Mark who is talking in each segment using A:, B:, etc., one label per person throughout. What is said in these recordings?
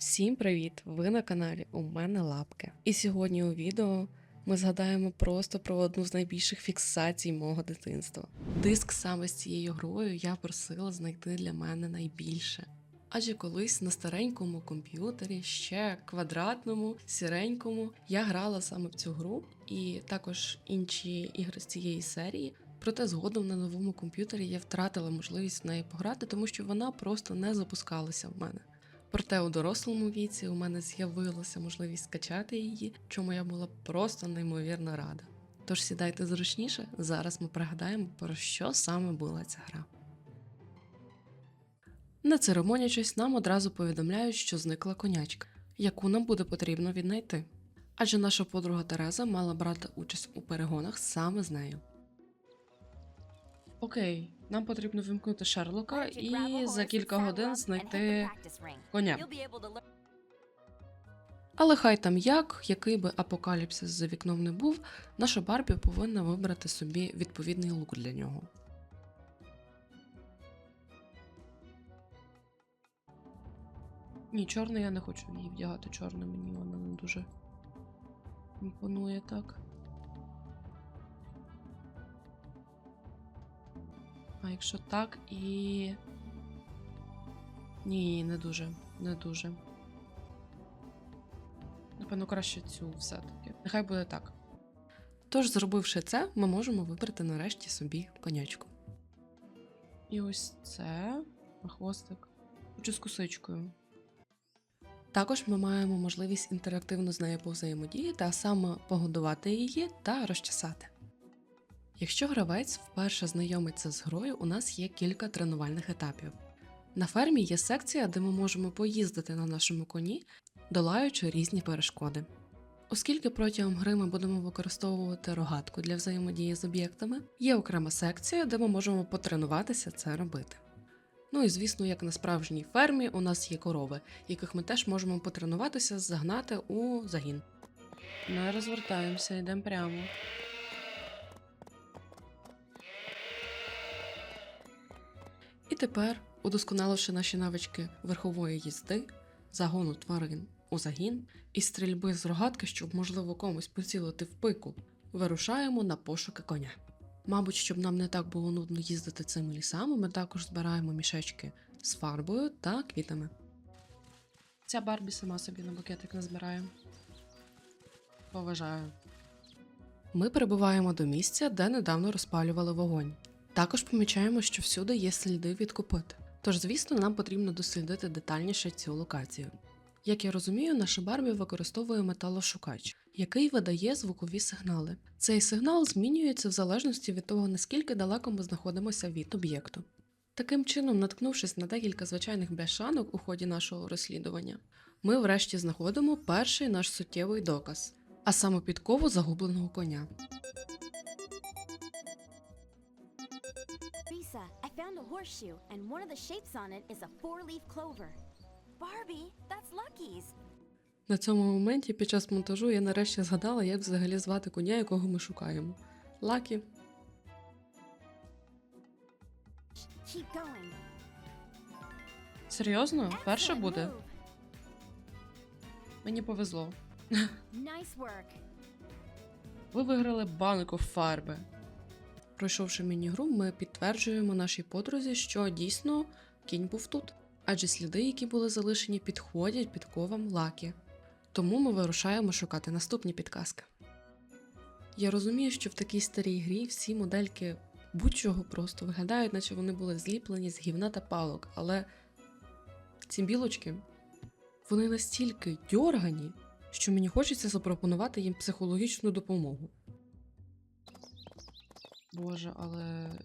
A: Всім привіт! Ви на каналі У мене лапки. І сьогодні у відео ми згадаємо просто про одну з найбільших фіксацій мого дитинства. Диск саме з цією грою я просила знайти для мене найбільше. Адже колись на старенькому комп'ютері, ще квадратному, сіренькому, я грала саме в цю гру і також інші ігри з цієї серії. Проте згодом на новому комп'ютері я втратила можливість в неї пограти, тому що вона просто не запускалася в мене. Проте у дорослому віці у мене з'явилася можливість скачати її, чому я була просто неймовірно рада. Тож сідайте зручніше, зараз ми пригадаємо, про що саме була ця гра. Не церемонячись, нам одразу повідомляють, що зникла конячка, яку нам буде потрібно віднайти. Адже наша подруга Тереза мала брати участь у перегонах саме з нею. Окей, нам потрібно вимкнути Шерлока і за кілька годин знайти коня. Але хай там як, який би апокаліпсис за вікном не був, наша Барбі повинна вибрати собі відповідний лук для нього. Ні, чорний я не хочу її вдягати чорне, мені вона не дуже імпонує так. А якщо так і. Ні, не дуже, не дуже. Напевно, краще цю все-таки. Нехай буде так. Тож, зробивши це, ми можемо вибрати нарешті собі конячку. І ось це на хвостик. Хочу з косичкою. Також ми маємо можливість інтерактивно з нею повзаємодіяти, а саме погодувати її та розчесати. Якщо гравець вперше знайомиться з грою, у нас є кілька тренувальних етапів. На фермі є секція, де ми можемо поїздити на нашому коні, долаючи різні перешкоди. Оскільки протягом гри ми будемо використовувати рогатку для взаємодії з об'єктами, є окрема секція, де ми можемо потренуватися це робити. Ну і звісно, як на справжній фермі, у нас є корови, яких ми теж можемо потренуватися, загнати у загін. Не розвертаємося, йдемо прямо. Тепер, удосконаливши наші навички верхової їзди, загону тварин у загін і стрільби з рогатки, щоб можливо комусь поцілити в пику, вирушаємо на пошуки коня. Мабуть, щоб нам не так було нудно їздити цими лісами, ми також збираємо мішечки з фарбою та квітами. Ця Барбі сама собі на букетик не збирає. Поважаю. Ми прибуваємо до місця, де недавно розпалювали вогонь. Також помічаємо, що всюди є сліди від копит. Тож, звісно, нам потрібно дослідити детальніше цю локацію. Як я розумію, наша Барбі використовує металошукач, який видає звукові сигнали. Цей сигнал змінюється в залежності від того, наскільки далеко ми знаходимося від об'єкту. Таким чином, наткнувшись на декілька звичайних бляшанок у ході нашого розслідування, ми врешті знаходимо перший наш суттєвий доказ, а саме підкову загубленого коня.
B: Found a horseshoe, and one of the shapes on it is a four-leaf clover. Barbie, that's Lucky's.
A: На цьому моменті під час монтажу я нарешті згадала, як взагалі звати коня, якого ми шукаємо. Лакі.
B: Keep going.
A: Серйозно? Перше
B: Excellent
A: буде?
B: move.
A: Мені повезло.
B: Nice work.
A: Ви виграли банку фарби. Пройшовши міні-гру, ми підтверджуємо нашій подрузі, що дійсно кінь був тут. Адже сліди, які були залишені, підходять під ковам лакі. Тому ми вирушаємо шукати наступні підказки. Я розумію, що в такій старій грі всі модельки будь-чого просто виглядають, наче вони були зліплені з гівна та палок, але ці білочки вони настільки дьоргані, що мені хочеться запропонувати їм психологічну допомогу. Боже, але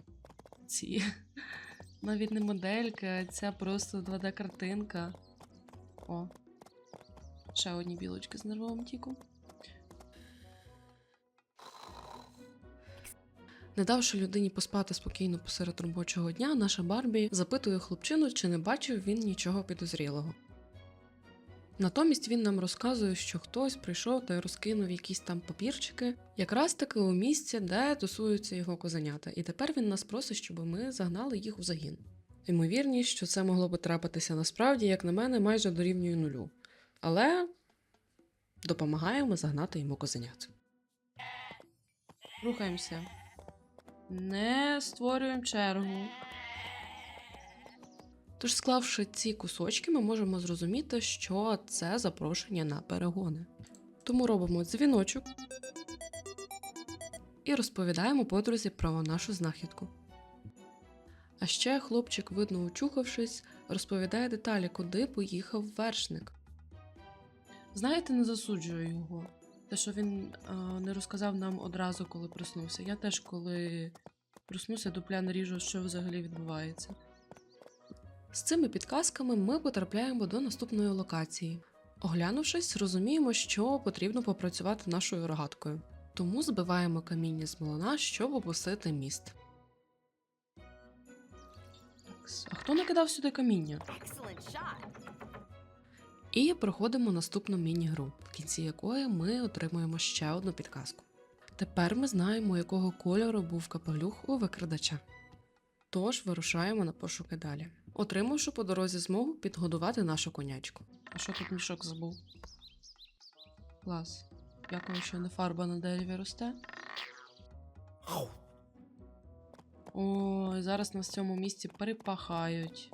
A: ці навіть не моделька, а ця просто 2D-картинка. О, ще одні білочки з нервовим тіком. Не давши людині поспати спокійно посеред робочого дня, наша Барбі запитує хлопчину, чи не бачив він нічого підозрілого. Натомість він нам розказує, що хтось прийшов та розкинув якісь там папірчики, якраз таки у місці, де тусуються його козенята, і тепер він нас просить, щоб ми загнали їх у загін. Ймовірність, що це могло би трапитися насправді, як на мене, майже дорівнює нулю. Але допомагаємо загнати йому козенят. Рухаємося. Не створюємо чергу. Тож, склавши ці кусочки, ми можемо зрозуміти, що це запрошення на перегони. Тому робимо дзвіночок і розповідаємо подрузі про нашу знахідку. А ще хлопчик, видно очухавшись, розповідає деталі, куди поїхав вершник. Знаєте, не засуджую його. Те, що він а, не розказав нам одразу, коли проснувся. Я теж, коли проснуся, дупля наріжу, що взагалі відбувається. З цими підказками ми потрапляємо до наступної локації. Оглянувшись, розуміємо, що потрібно попрацювати нашою рогаткою. Тому збиваємо каміння з млина, щоб опустити міст. А хто накидав сюди каміння? І проходимо наступну міні-гру, в кінці якої ми отримуємо ще одну підказку. Тепер ми знаємо, якого кольору був капелюх у викрадача. Тож вирушаємо на пошуки далі, отримавши по дорозі змогу підгодувати нашу конячку. А що тут мішок забув? Клас. Дякую, що не фарба на дереві росте. Ой, зараз нас в цьому місці перепахають.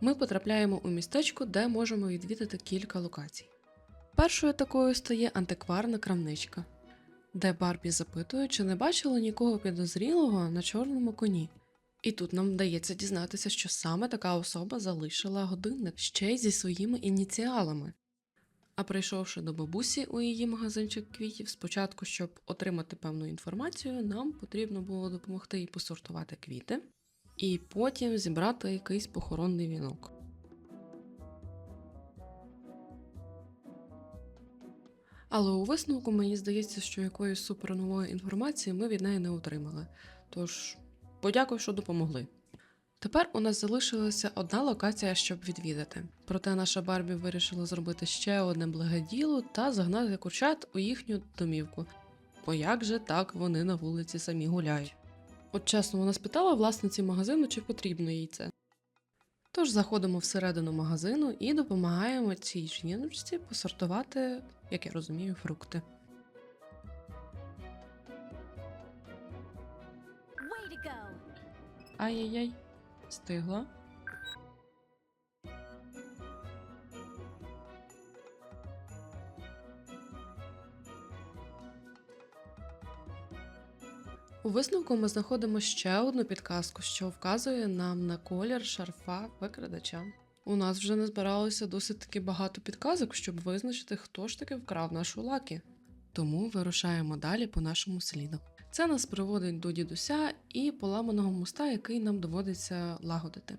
A: Ми потрапляємо у містечко, де можемо відвідати кілька локацій. Першою такою стає антикварна крамничка, де Барбі запитує, чи не бачила нікого підозрілого на чорному коні. І тут нам вдається дізнатися, що саме така особа залишила годинник ще й зі своїми ініціалами. А прийшовши до бабусі у її магазинчик квітів, спочатку, щоб отримати певну інформацію, нам потрібно було допомогти їй посортувати квіти, і потім зібрати якийсь похоронний вінок. Але у висновку мені здається, що якоїсь супернової інформації ми від неї не отримали. Тож, подякую, що допомогли. Тепер у нас залишилася одна локація, щоб відвідати. Проте наша Барбі вирішила зробити ще одне благе діло та загнати курчат у їхню домівку. Бо як же так вони на вулиці самі гуляють? От чесно, вона спитала власниці магазину, чи потрібно їй це. Тож заходимо всередину магазину і допомагаємо цій жіночці посортувати, як я розумію, фрукти. Ай-яй-яй, стигла. У висновку ми знаходимо ще одну підказку, що вказує нам на колір шарфа викрадача. У нас вже назбиралося досить таки багато підказок, щоб визначити, хто ж таки вкрав нашу лакі. Тому вирушаємо далі по нашому сліду. Це нас приводить до дідуся і поламаного моста, який нам доводиться лагодити.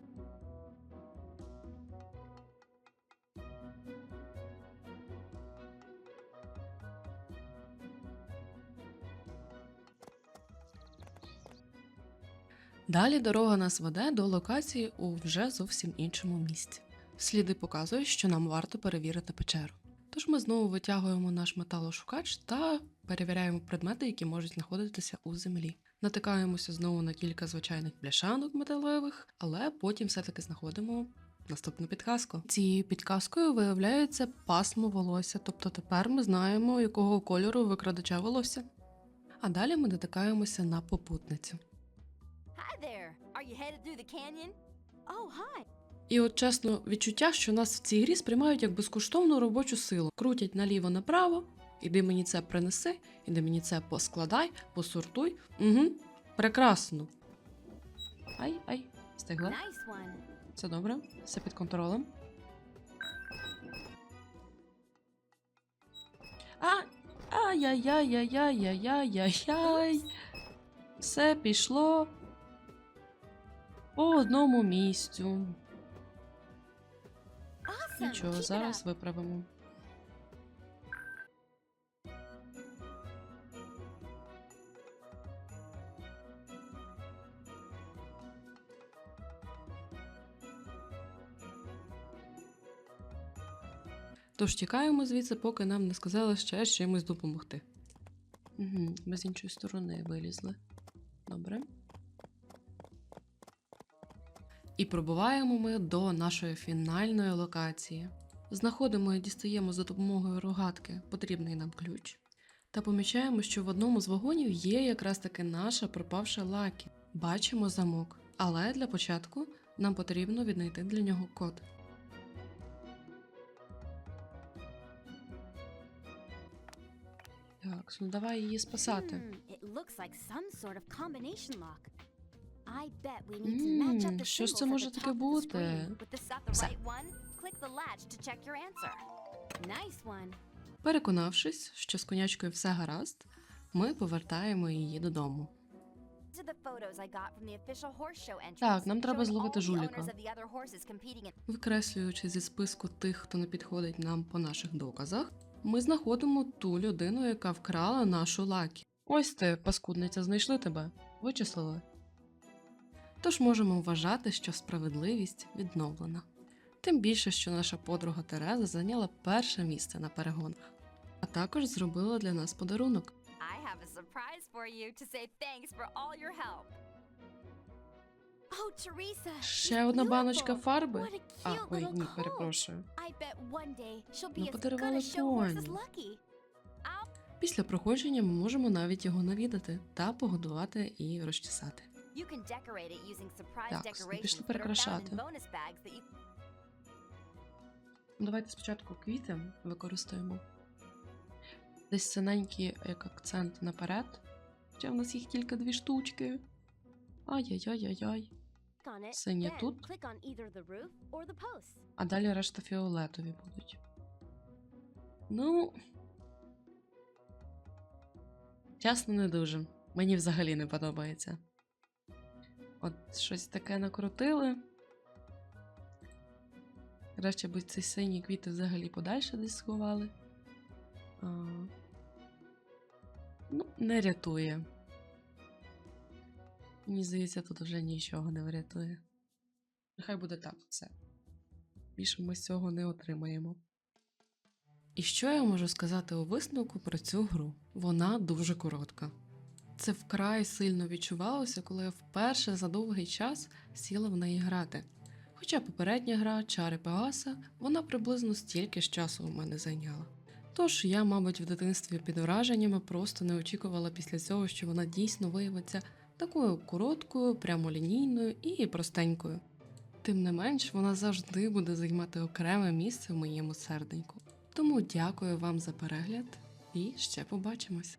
A: Далі дорога нас веде до локації у вже зовсім іншому місці. Сліди показують, що нам варто перевірити печеру. Тож ми знову витягуємо наш металошукач та перевіряємо предмети, які можуть знаходитися у землі. Натикаємося знову на кілька звичайних бляшанок металевих, але потім все-таки знаходимо наступну підказку. Цією підказкою виявляється пасмо волосся, тобто тепер ми знаємо, якого кольору викрадача волосся. А далі ми натикаємося на попутницю.
B: Hi there. Are you headed through the canyon? Oh, hi.
A: І от чесно, відчуття, що нас в цій грі сприймають як безкоштовну робочу силу. Крутять наліво-направо, іди мені це принеси, іди мені це поскладай, посортуй. Угу, прекрасно. Ай, ай, стигла.
B: Nice.
A: Все добре, все під контролем. А, ай-яй-яй-яй-яй-яй-яй-яй. Все пішло по одному місцю. Нічого, зараз виправимо. Тож тікаємо звідси, поки нам не сказали ще чимось допомогти. Угу, ми з іншої сторони вилізли. Добре. І пробуваємо ми до нашої фінальної локації. Знаходимо і дістаємо за допомогою рогатки потрібний нам ключ. Та помічаємо, що в одному з вагонів є якраз таки наша пропавша лакі. Бачимо замок, але для початку нам потрібно віднайти для нього код. Так, ну давай її спасати.
B: Hmm,
A: що ж це може таке бути? Все. Переконавшись, що з конячкою все гаразд, ми повертаємо її додому. Так, нам треба зловити жуліка. Викреслюючи зі списку тих, хто не підходить нам по наших доказах, ми знаходимо ту людину, яка вкрала нашу лакі. Ось ти, паскудниця, знайшли тебе, вичислили. Тож можемо вважати, що справедливість відновлена. Тим більше, що наша подруга Тереза зайняла перше місце на перегонах, а також зробила для нас подарунок.
B: I have a surprise for you to say thanks for all your help. Oh, Teresa.
A: Ще одна баночка фарби. А, ой, ні, перепрошую.
B: I bet one day she'll be
A: Ну,
B: as good
A: подарували
B: as show lucky.
A: Після проходження ми можемо навіть його навідати та погодувати і розчесати.
B: You can decorate it using surprise
A: Так, пішли перекрашати. Давайте спочатку квіти використаємо. Десь синенькі як акцент наперед. Хоча в нас їх тільки дві штучки. Ай-яй-яй-яй-яй.
B: then
A: тут, а далі решта фіолетові будуть. Ну. Чесно, не дуже. Мені взагалі не подобається. От щось таке накрутили. Краще б ці сині квіти взагалі подальше десь сховали. А, ну, не рятує. Мені здається, тут вже нічого не врятує. Нехай буде так все. Більше ми цього не отримаємо. І що я можу сказати у висновку про цю гру? Вона дуже коротка. Це вкрай сильно відчувалося, коли я вперше за довгий час сіла в неї грати. Хоча попередня гра Чари Пегаса, вона приблизно стільки ж часу у мене зайняла. Тож я, мабуть, в дитинстві під враженнями просто не очікувала після цього, що вона дійсно виявиться такою короткою, прямолінійною і простенькою. Тим не менш, вона завжди буде займати окреме місце в моєму серденьку. Тому дякую вам за перегляд і ще побачимось!